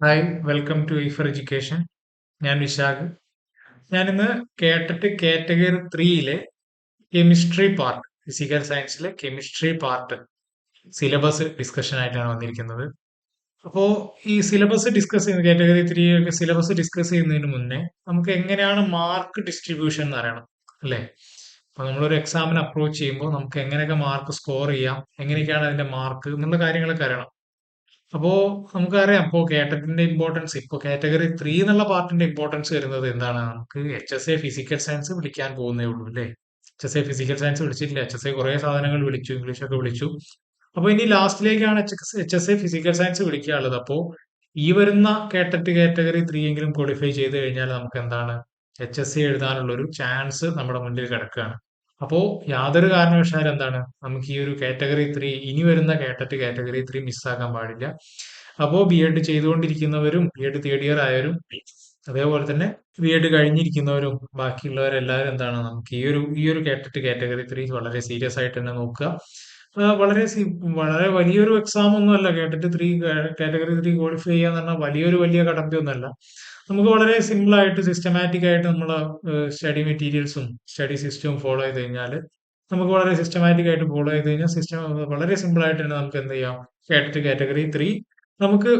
Hi welcome to E four education ഞാൻ വിശാഖ്. ഞാനിന്ന് കേട്ടിട്ട് കാറ്റഗറി ത്രീയിലെ കെമിസ്ട്രി പാർട്ട് ഫിസിക്കൽ സയൻസിലെ കെമിസ്ട്രി പാർട്ട് സിലബസ് ഡിസ്കഷൻ ആയിട്ടാണ് വന്നിരിക്കുന്നത്. അപ്പോൾ ഈ സിലബസ് ഡിസ്കസ് ചെയ്യുന്ന കാറ്റഗറി ത്രീ ഒക്കെ സിലബസ് ഡിസ്കസ് ചെയ്യുന്നതിന് മുന്നേ നമുക്ക് എങ്ങനെയാണ് മാർക്ക് ഡിസ്ട്രിബ്യൂഷൻ എന്ന് അറിയണം അല്ലേ? അപ്പൊ നമ്മളൊരു എക്സാമിന് അപ്രോച്ച് ചെയ്യുമ്പോൾ നമുക്ക് എങ്ങനെയൊക്കെ മാർക്ക് സ്കോർ ചെയ്യാം എങ്ങനെയൊക്കെയാണ് അതിന്റെ മാർക്ക് എന്നുള്ള കാര്യങ്ങളൊക്കെ അറിയണം. അപ്പോ നമുക്കറിയാം ഇപ്പോ കാറ്റഗറിന്റെ ഇമ്പോർട്ടൻസ് ഇപ്പോ കാറ്റഗറി ത്രീ എന്നുള്ള പാർട്ടിന്റെ ഇമ്പോർട്ടൻസ് വരുന്നത് എന്താണ്? നമുക്ക് H S A physical science വിളിക്കാൻ പോകുന്നേ ഉള്ളൂ അല്ലേ? H S A physical science വിളിച്ചിട്ടില്ല. എച്ച് എസ് എ കുറെ സാധനങ്ങൾ വിളിച്ചു ഇംഗ്ലീഷ് ഒക്കെ വിളിച്ചു. അപ്പൊ ഇനി ലാസ്റ്റിലേക്കാണ് H S A physical science വിളിക്കാനുള്ളത്. അപ്പോ ഈ വരുന്ന കേട്ടറ്റ് കാറ്റഗറി ത്രീ എങ്കിലും ക്വാളിഫൈ ചെയ്ത് കഴിഞ്ഞാൽ നമുക്ക് എന്താണ്? എച്ച് എസ് സി എഴുതാനുള്ള ഒരു ചാൻസ് നമ്മുടെ മുന്നിൽ കിടക്കുകയാണ് അപ്പോ യാതൊരു കാരണവശാലും എന്താണ്? നമുക്ക് ഈ ഒരു കാറ്റഗറി ത്രീ ഇനി വരുന്ന കേട്ടറ്റ് കാറ്റഗറി ത്രീ മിസ്സാക്കാൻ പാടില്ല. അപ്പോ ബി എഡ് ചെയ്തുകൊണ്ടിരിക്കുന്നവരും ബി എഡ് തേർഡ് ഇയർ ആയവരും അതേപോലെ തന്നെ ബി എഡ് കഴിഞ്ഞിരിക്കുന്നവരും ബാക്കിയുള്ളവരെല്ലാവരും എന്താണ്? നമുക്ക് ഈ ഒരു ഈ ഒരു കാറ്ററ്റ് കാറ്റഗറി ത്രീ വളരെ സീരിയസ് ആയിട്ട് തന്നെ നോക്കുക. വളരെ വളരെ വലിയൊരു എക്സാം ഒന്നുമല്ല. കേട്ടിട്ട് ത്രീ കാറ്റഗറി ത്രീ ക്വാളിഫൈ ചെയ്യാന്ന് പറഞ്ഞാൽ വലിയൊരു വലിയ കടമ്പയൊന്നുമല്ല. നമുക്ക് വളരെ സിമ്പിൾ ആയിട്ട് സിസ്റ്റമാറ്റിക് ആയിട്ട് നമ്മൾ സ്റ്റഡി മെറ്റീരിയൽസും സ്റ്റഡി സിസ്റ്റവും ഫോളോ ചെയ്ത് കഴിഞ്ഞാൽ നമുക്ക് വളരെ സിസ്റ്റമാറ്റിക് ആയിട്ട് ഫോളോ ചെയ്ത് കഴിഞ്ഞാൽ സിസ്റ്റം വളരെ സിമ്പിൾ ആയിട്ട് തന്നെ നമുക്ക് എന്ത് ചെയ്യാം? കാറ്റഗറി കാറ്റഗറി ത്രീ നമുക്ക്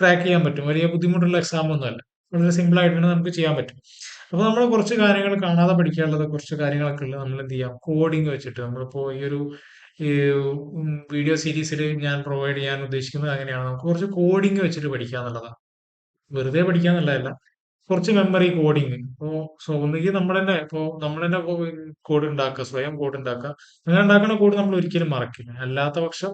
ക്രാക്ക് ചെയ്യാൻ പറ്റും. വലിയ ബുദ്ധിമുട്ടുള്ള എക്സാം ഒന്നുമല്ല. വളരെ സിമ്പിൾ ആയിട്ട് തന്നെ നമുക്ക് ചെയ്യാൻ പറ്റും. അപ്പൊ നമ്മൾ കുറച്ച് കാര്യങ്ങൾ കാണാതെ പഠിക്കാനുള്ളത് കുറച്ച് കാര്യങ്ങളൊക്കെ ഉള്ളത് നമ്മൾ എന്ത് ചെയ്യാം? കോഡിങ് വെച്ചിട്ട് നമ്മളിപ്പോ ഈ ഒരു വീഡിയോ സീരീസിൽ ഞാൻ പ്രൊവൈഡ് ചെയ്യാൻ ഉദ്ദേശിക്കുന്നത് അങ്ങനെയാണ്. നമുക്ക് കുറച്ച് കോഡിങ് വെച്ചിട്ട് പഠിക്കുക എന്നുള്ളതാണ് വെറുതെ പഠിക്കാന്നുള്ളതല്ല കുറച്ച് മെമ്മറി കോഡിങ് ഇപ്പോ സോ ഒന്നുകിൽ നമ്മൾ തന്നെ ഇപ്പോ നമ്മൾ തന്നെ കോഡ് ഉണ്ടാക്കുക സ്വയം കോഡ് ഉണ്ടാക്കുക അങ്ങനെ ഉണ്ടാക്കുന്ന കോഡ് നമ്മൾ ഒരിക്കലും മറക്കില്ല. അല്ലാത്ത പക്ഷം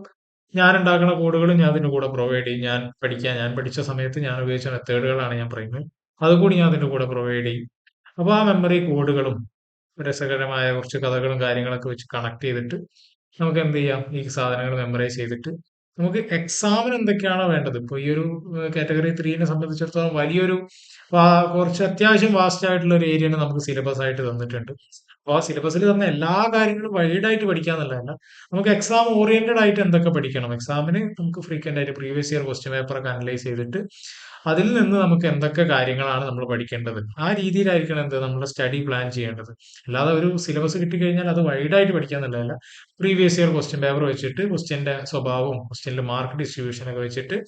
ഞാൻ ഉണ്ടാക്കുന്ന കോഡുകൾ ഞാൻ അതിന്റെ കൂടെ പ്രൊവൈഡ് ചെയ്യും. ഞാൻ പഠിക്കാൻ ഞാൻ പഠിച്ച സമയത്ത് ഞാൻ ഉപയോഗിച്ച മെത്തേഡുകളാണ് ഞാൻ പറയുന്നത്. അതുകൂടി ഞാൻ അതിന്റെ കൂടെ പ്രൊവൈഡ് ചെയ്യും. അപ്പൊ ആ മെമ്മറി കോഡുകളും രസകരമായ കുറച്ച് കഥകളും കാര്യങ്ങളൊക്കെ വെച്ച് കണക്ട് ചെയ്തിട്ട് നമുക്ക് എന്ത് ചെയ്യാം? ഈ സാധനങ്ങൾ മെമ്മറൈസ് ചെയ്തിട്ട് നമുക്ക് എക്സാമിന് എന്തൊക്കെയാണോ വേണ്ടത്? ഇപ്പൊ ഈ ഒരു കാറ്റഗറി ത്രീനെ സംബന്ധിച്ചിടത്തോളം വലിയൊരു കുറച്ച് അത്യാവശ്യം വാസ്റ്റ് ആയിട്ടുള്ള ഒരു ഏരിയയാണ് നമുക്ക് സിലബസ് ആയിട്ട് തന്നിട്ടുണ്ട്. അപ്പോൾ ആ സിലബസിൽ തന്ന എല്ലാ കാര്യങ്ങളും വൈഡ് ആയിട്ട് പഠിക്കാന്നുള്ളതല്ല നമുക്ക് എക്സാം ഓറിയന്റഡ് ആയിട്ട് എന്തൊക്കെ പഠിക്കണം? എക്സാമിന് നമുക്ക് ഫ്രീക്വന്റ് ആയിട്ട് പ്രീവിയസ് ഇയർ ക്വസ്റ്റ്യൻ പേപ്പർ ഒക്കെ അനലൈസ് ചെയ്തിട്ട് അതിൽ നിന്ന് നമുക്ക് എന്തൊക്കെ കാര്യങ്ങളാണ് നമ്മൾ പഠിക്കേണ്ടത്? ആ രീതിയിലായിരിക്കണം എന്ത്? നമ്മുടെ സ്റ്റഡി പ്ലാൻ ചെയ്യേണ്ടത്. അല്ലാതെ ഒരു സിലബസ് കിട്ടിക്കഴിഞ്ഞാൽ അത് വൈഡായിട്ട് പഠിക്കാന്നുള്ളതല്ല പ്രീവിയസ് ഇയർ ക്വസ്റ്റ്യൻ പേപ്പർ വെച്ചിട്ട് ക്വസ്റ്റ്യന്റെ സ്വഭാവവും ക്വസ്റ്റ്യന്റെ മാർക്ക് ഡിസ്ട്രിബ്യൂഷൻ ഒക്കെ വെച്ചിട്ട്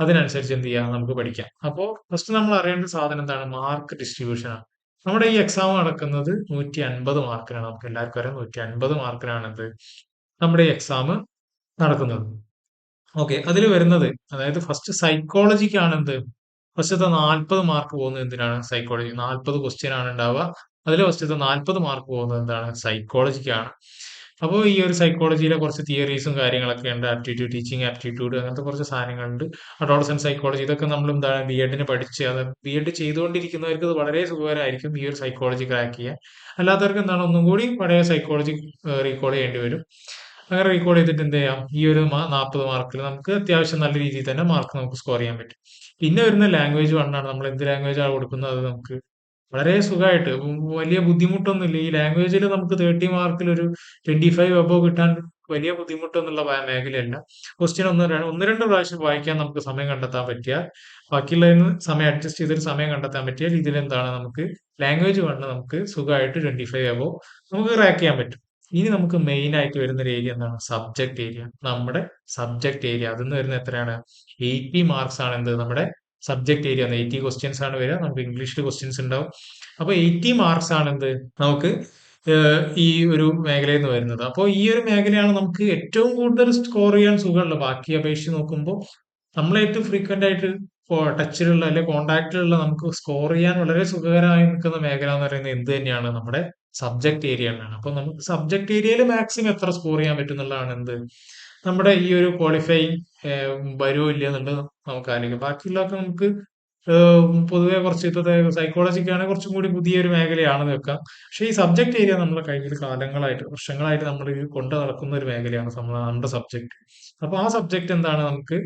അതിനനുസരിച്ച് എന്ത് ചെയ്യാം? നമുക്ക് പഠിക്കാം. അപ്പോൾ ഫസ്റ്റ് നമ്മൾ അറിയേണ്ട സാധനം എന്താണ്? മാർക്ക് ഡിസ്ട്രിബ്യൂഷൻ ആണ്. നമ്മുടെ ഈ എക്സാം നടക്കുന്നത് നൂറ്റി അൻപത് മാർക്കിനാണ്. നമുക്ക് എല്ലാവർക്കും അറിയാം നൂറ്റി അൻപത് മാർക്കിനാണ് എന്ത്? നമ്മുടെ ഈ എക്സാം നടക്കുന്നത്. ഓക്കെ അതിൽ വരുന്നത് അതായത് ഫസ്റ്റ് സൈക്കോളജിക്കാണ് എന്ത്? ഫസ്റ്റത്തെ നാൽപ്പത് മാർക്ക് പോകുന്നത് എന്തിനാണ്? സൈക്കോളജി നാൽപ്പത് ക്വസ്റ്റ്യൻ ആണ് ഉണ്ടാവുക. അതിൽ ഫസ്റ്റത്തെ നാൽപ്പത് മാർക്ക് പോകുന്നത് എന്താണ്? സൈക്കോളജിക്കാണ് അപ്പോൾ ഈ ഒരു സൈക്കോളജിയിലെ കുറച്ച് തിയറീസും കാര്യങ്ങളൊക്കെ ഉണ്ട്. ആപ്റ്റിറ്റ്യൂഡ് ടീച്ചിങ് ആപ്റ്റിറ്റ്യൂഡ് അങ്ങനത്തെ കുറച്ച് സാധനങ്ങളുണ്ട്. അഡോളസൻ സൈക്കോളജി ഇതൊക്കെ നമ്മൾ എന്താണ് ബി എഡിന് പഠിച്ച് അത് ബി എഡ് ചെയ്തുകൊണ്ടിരിക്കുന്നവർക്ക് ഇത് വളരെ സുഖകരമായിരിക്കും ഈ ഒരു സൈക്കോളജി ക്രാക്ക് ചെയ്യാൻ. അല്ലാത്തവർക്ക് എന്താണ്? ഒന്നും കൂടി പഴയ സൈക്കോളജി റീകോൾ ചെയ്യേണ്ടി വരും. അങ്ങനെ റീകോൾ ചെയ്തിട്ട് എന്ത് ചെയ്യാം? ഈ ഒരു നാൽപ്പത് മാർക്കിൽ നമുക്ക് അത്യാവശ്യം നല്ല രീതിയിൽ തന്നെ മാർക്ക് നമുക്ക് സ്കോർ ചെയ്യാൻ പറ്റും. പിന്നെ വരുന്ന ലാംഗ്വേജ് വണ്ണാണ് നമ്മൾ എന്ത് ലാംഗ്വേജ് ആണ് കൊടുക്കുന്നത്? അത് നമുക്ക് വളരെ സുഖമായിട്ട് വലിയ ബുദ്ധിമുട്ടൊന്നുമില്ല. ഈ ലാംഗ്വേജിൽ നമുക്ക് തേർട്ടി മാർക്കിൽ ഒരു ട്വന്റി ഫൈവ് അബോ കിട്ടാൻ വലിയ ബുദ്ധിമുട്ടൊന്നുള്ള മേഖലയല്ല. ക്വസ്റ്റ്യൻ ഒന്ന് ഒന്ന് രണ്ട് പ്രാവശ്യം വായിക്കാൻ നമുക്ക് സമയം കണ്ടെത്താൻ പറ്റിയ ബാക്കിയുള്ളതിന് സമയം അഡ്ജസ്റ്റ് ചെയ്തിട്ട് സമയം കണ്ടെത്താൻ പറ്റിയാൽ ഇതിൽ എന്താണ് നമുക്ക് ലാംഗ്വേജ് വണ്ണ് നമുക്ക് സുഖമായിട്ട് ട്വന്റി ഫൈവ് നമുക്ക് റാക്ക് ചെയ്യാൻ പറ്റും. ഇനി നമുക്ക് മെയിൻ ആയിട്ട് വരുന്ന ഒരു ഏരിയ എന്താണ്? സബ്ജക്ട് ഏരിയ നമ്മുടെ സബ്ജക്ട് ഏരിയ അതിന്ന് വരുന്ന എത്രയാണ്? എയ്റ്റി മാർക്സ് ആണ് എന്ത്? നമ്മുടെ സബ്ജക്ട് ഏരിയ എയ്റ്റി ക്വസ്റ്റ്യൻസ് ആണ് വരിക. നമുക്ക് ഇംഗ്ലീഷിൽ ക്വസ്റ്റ്യൻസ് ഉണ്ടാവും. അപ്പൊ എയ്റ്റി മാർക്സ് ആണ് എന്ത്? നമുക്ക് ഈ ഒരു മേഖലയിൽ നിന്ന് വരുന്നത്. അപ്പോൾ ഈ ഒരു മേഖലയാണ് നമുക്ക് ഏറ്റവും കൂടുതൽ സ്കോർ ചെയ്യാൻ സുഖമുള്ളത് ബാക്കി അപേക്ഷിച്ച് നോക്കുമ്പോൾ നമ്മൾ ഏറ്റവും ഫ്രീക്വന്റ് ആയിട്ട് ടച്ചിലുള്ള അല്ലെങ്കിൽ കോണ്ടാക്റ്റിലുള്ള നമുക്ക് സ്കോർ ചെയ്യാൻ വളരെ സുഖകരമായി നിൽക്കുന്ന മേഖല എന്ന് പറയുന്നത് എന്ത് തന്നെയാണ്? നമ്മുടെ സബ്ജക്ട് ഏരിയ തന്നെയാണ് അപ്പൊ നമുക്ക് സബ്ജക്ട് ഏരിയയിൽ മാക്സിമം എത്ര സ്കോർ ചെയ്യാൻ പറ്റും എന്നുള്ളതാണ് എന്ത്? നമ്മുടെ ഈ ഒരു ക്വാളിഫൈങ് വരുമോ ഇല്ല എന്നുള്ളത് നമുക്ക് ആലോചിക്കാം ബാക്കിയുള്ളതൊക്കെ നമുക്ക് പൊതുവെ കുറച്ച് ഇപ്പോഴത്തെ സൈക്കോളജിക്കാണെങ്കിൽ കുറച്ചും കൂടി പുതിയൊരു മേഖലയാണെന്ന് വെക്കാം. പക്ഷേ ഈ സബ്ജക്ട് ഏരിയ നമ്മുടെ കയ്യിൽ കാലങ്ങളായിട്ട് വർഷങ്ങളായിട്ട് നമ്മൾ കൊണ്ടു നടക്കുന്ന ഒരു മേഖലയാണ് നമ്മുടെ സബ്ജക്ട് അപ്പൊ ആ സബ്ജക്ട് എന്താണ് നമുക്ക്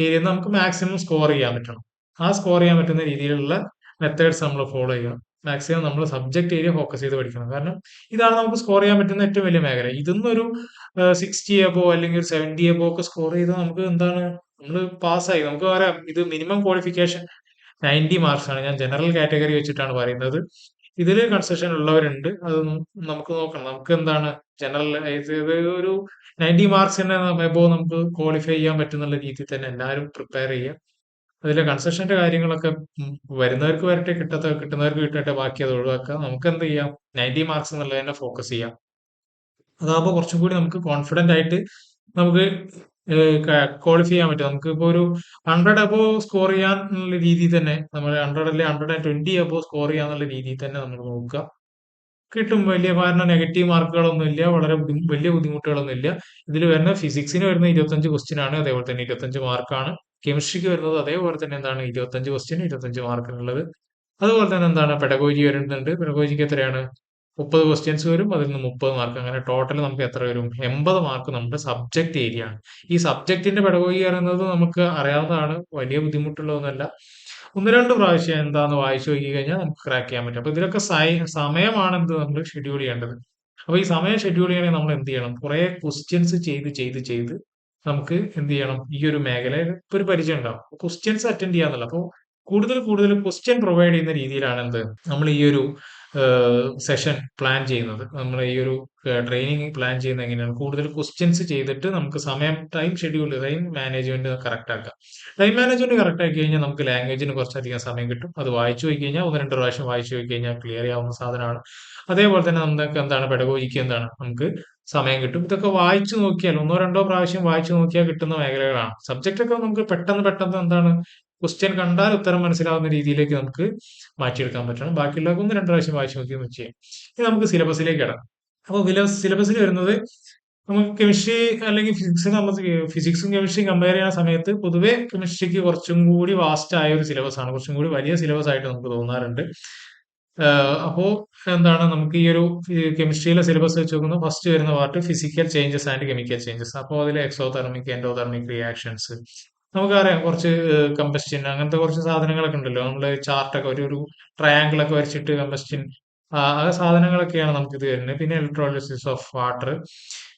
ഏരിയ നമുക്ക് മാക്സിമം സ്കോർ ചെയ്യാൻ പറ്റണം. ആ സ്കോർ ചെയ്യാൻ പറ്റുന്ന രീതിയിലുള്ള മെത്തേഡ്സ് നമ്മൾ ഫോളോ ചെയ്യുക. മാക്സിമം നമ്മൾ സബ്ജക്ട് ഏരിയ ഫോക്കസ് ചെയ്ത് പഠിക്കണം. കാരണം ഇതാണ് നമുക്ക് സ്കോർ ചെയ്യാൻ പറ്റുന്ന ഏറ്റവും വലിയ മേഖല. ഇതിന്ന് ഒരു സിക്സ്റ്റി എബോ അല്ലെങ്കിൽ ഒരു സെവന്റി എബോ ഒക്കെ സ്കോർ ചെയ്ത് നമുക്ക് എന്താണ് നമ്മൾ പാസ്സായി നമുക്ക് പറയാം ഇത് മിനിമം ക്വാളിഫിക്കേഷൻ നയന്റി മാർക്സ് ആണ്. ഞാൻ ജനറൽ കാറ്റഗറി വെച്ചിട്ടാണ് പറയുന്നത്. ഇതിൽ കൺസെഷൻ ഉള്ളവരുണ്ട്. അത് നമുക്ക് നോക്കണം. നമുക്ക് എന്താണ് ജനറൽ ഒരു നയന്റി മാർക്സ് തന്നെ എബോ നമുക്ക് ക്വാളിഫൈ ചെയ്യാൻ പറ്റുന്നുള്ള രീതിയിൽ തന്നെ എല്ലാവരും പ്രിപ്പയർ ചെയ്യുക. അതിലെ കൺസെഷന്റെ കാര്യങ്ങളൊക്കെ വരുന്നവർക്ക് വരട്ടെ കിട്ടാത്ത കിട്ടുന്നവർക്ക് കിട്ടട്ടെ ബാക്കി അത് ഒഴിവാക്കുക. നമുക്ക് എന്ത് ചെയ്യാം? നയന്റി മാർക്സ് എന്നുള്ളത് തന്നെ ഫോക്കസ് ചെയ്യാം. അതാകുമ്പോൾ കുറച്ചും കൂടി നമുക്ക് കോൺഫിഡന്റ് ആയിട്ട് നമുക്ക് ക്വാളിഫൈ ചെയ്യാൻ പറ്റും. നമുക്ക് ഇപ്പോൾ ഒരു ഹൺഡ്രഡ് അബോ സ്കോർ ചെയ്യാൻ എന്നുള്ള രീതിയിൽ തന്നെ നമ്മൾ ഹൺഡ്രഡ് അല്ലെ hundred and twenty above score ചെയ്യാന്നുള്ള രീതിയിൽ തന്നെ നമ്മൾ നോക്കുക. കിട്ടും. വലിയ കാരണം നെഗറ്റീവ് മാർക്കുകളൊന്നും ഇല്ല വളരെ വലിയ ബുദ്ധിമുട്ടുകളൊന്നും ഇല്ല ഇതിൽ വരുന്ന ഫിസിക്സിന് വരുന്ന ഇരുപത്തഞ്ച് ക്വസ്റ്റ്യൻ ആണ്. അതേപോലെ തന്നെ ഇരുപത്തഞ്ച് മാർക്കാണ് കെമിസ്ട്രിക്ക് വരുന്നത് അതേപോലെ തന്നെ എന്താണ്? ഇരുപത്തഞ്ച് ക്വസ്റ്റ്യൻ ഇരുപത്തഞ്ച് മാർക്കിനുള്ളത് അതുപോലെ തന്നെ എന്താണ്? പെഡഗോജി വരുന്നുണ്ട്. പെഡഗോജിക്ക് എത്രയാണ്? മുപ്പത് ക്വസ്റ്റ്യൻസ് വരും. അതിൽ നിന്ന് മുപ്പത് മാർക്ക് അങ്ങനെ ടോട്ടൽ നമുക്ക് എത്ര വരും? എൺപത് മാർക്ക് നമ്മുടെ സബ്ജക്ട് ഏരിയ ആണ്. ഈ സബ്ജക്റ്റിന്റെ പെഡഗോജി പറയുന്നത് നമുക്ക് അറിയാവുന്നതാണ്. വലിയ ബുദ്ധിമുട്ടുള്ളതൊന്നുമല്ല. ഒന്ന് രണ്ട് പ്രാവശ്യം എന്താന്ന് വായിച്ചു നോക്കി കഴിഞ്ഞാൽ നമുക്ക് ക്രാക്ക് ചെയ്യാൻ പറ്റും. അപ്പൊ ഇതിലൊക്കെ സമയമാണ് എന്ത് നമ്മൾ ഷെഡ്യൂൾ ചെയ്യേണ്ടത്. അപ്പൊ ഈ സമയം ഷെഡ്യൂൾ ചെയ്യണമെങ്കിൽ നമ്മൾ എന്ത് ചെയ്യണം? കുറെ ക്വസ്റ്റ്യൻസ് ചെയ്ത് ചെയ്ത് ചെയ്ത് നമുക്ക് എന്ത് ചെയ്യണം? ഈ ഒരു മേഖലയിൽ ഇപ്പൊ ഒരു പരിചയം ഉണ്ടാവും. ക്വസ്റ്റ്യൻസ് അറ്റൻഡ് ചെയ്യാന്നുള്ള അപ്പോൾ കൂടുതൽ കൂടുതൽ ക്വസ്റ്റ്യൻ പ്രൊവൈഡ് ചെയ്യുന്ന രീതിയിലാണ് എന്ത് നമ്മൾ ഈ ഒരു സെഷൻ പ്ലാൻ ചെയ്യുന്നത്. നമ്മൾ ഈ ഒരു ട്രെയിനിങ് പ്ലാൻ ചെയ്യുന്നത് എങ്ങനെയാണ്? കൂടുതൽ ക്വസ്റ്റ്യൻസ് ചെയ്തിട്ട് നമുക്ക് സമയം time schedule time management correct ആക്കാം. ടൈം മാനേജ്മെന്റ് കറക്റ്റ് ആക്കി കഴിഞ്ഞാൽ നമുക്ക് ലാംഗ്വേജിന് കുറച്ചധികം സമയം കിട്ടും. അത് വായിച്ചു പോയി കഴിഞ്ഞാൽ ഒന്ന് രണ്ട് പ്രാവശ്യം വായിച്ചു പോയി കഴിഞ്ഞാൽ ക്ലിയർ ആവുന്ന സാധനമാണ്. അതേപോലെ തന്നെ നമുക്ക് എന്താണ് പെടകോജിക്ക് എന്താണ് നമുക്ക് സമയം കിട്ടും. ഇതൊക്കെ വായിച്ചു നോക്കിയാൽ ഒന്നോ രണ്ടോ പ്രാവശ്യം വായിച്ചു നോക്കിയാൽ കിട്ടുന്ന മേഖലകളാണ്. സബ്ജക്റ്റ് ഒക്കെ നമുക്ക് പെട്ടെന്ന് പെട്ടെന്ന് എന്താണ് ക്വസ്റ്റ്യൻ കണ്ടാൽ ഉത്തരം മനസ്സിലാവുന്ന രീതിയിലേക്ക് നമുക്ക് മാറ്റിയെടുക്കാൻ പറ്റണം. ബാക്കിയുള്ളവർക്ക് ഒന്ന് രണ്ട് പ്രാവശ്യം വായിച്ചു നോക്കി ഒന്ന് ചെയ്യാം. ഇനി നമുക്ക് സിലബസിലേക്ക് ഇടാം അപ്പോൾ സിലബസിൽ വരുന്നത് നമുക്ക് കെമിസ്ട്രി അല്ലെങ്കിൽ ഫിസിക്സ് നമ്മൾ ഫിസിക്സും കെമിസ്ട്രിയും കമ്പയർ ചെയ്യുന്ന സമയത്ത് പൊതുവേ കെമിസ്ട്രിക്ക് കുറച്ചും കൂടി വാസ്റ്റ് ആയ ഒരു സിലബസ് ആണ്. കുറച്ചും കൂടി വലിയ സിലബസ് ആയിട്ട് നമുക്ക് തോന്നാറുണ്ട്. അപ്പോ എന്താണ് നമുക്ക് ഈ ഒരു കെമിസ്ട്രിയിലെ സിലബസ് വെച്ച് നോക്കുമ്പോൾ ഫസ്റ്റ് വരുന്ന part physical changes and chemical changes അപ്പോൾ അതിൽ എക്സോതെർമിക് എൻഡോതെർമിക് റിയാക്ഷൻസ് നമുക്കറിയാം കുറച്ച് കമ്പസ്റ്റിൻ അങ്ങനത്തെ കുറച്ച് സാധനങ്ങളൊക്കെ ഉണ്ടല്ലോ. നമ്മൾ ചാർട്ടൊക്കെ ഒരു ഒരു ട്രയാങ്കിൾ ഒക്കെ വരച്ചിട്ട് കമ്പസ്റ്റിൻ ആ സാധനങ്ങളൊക്കെയാണ് നമുക്ക് ഇത് വരുന്നത്. പിന്നെ ഇലക്ട്രോളിസിസ് ഓഫ് വാട്ടർ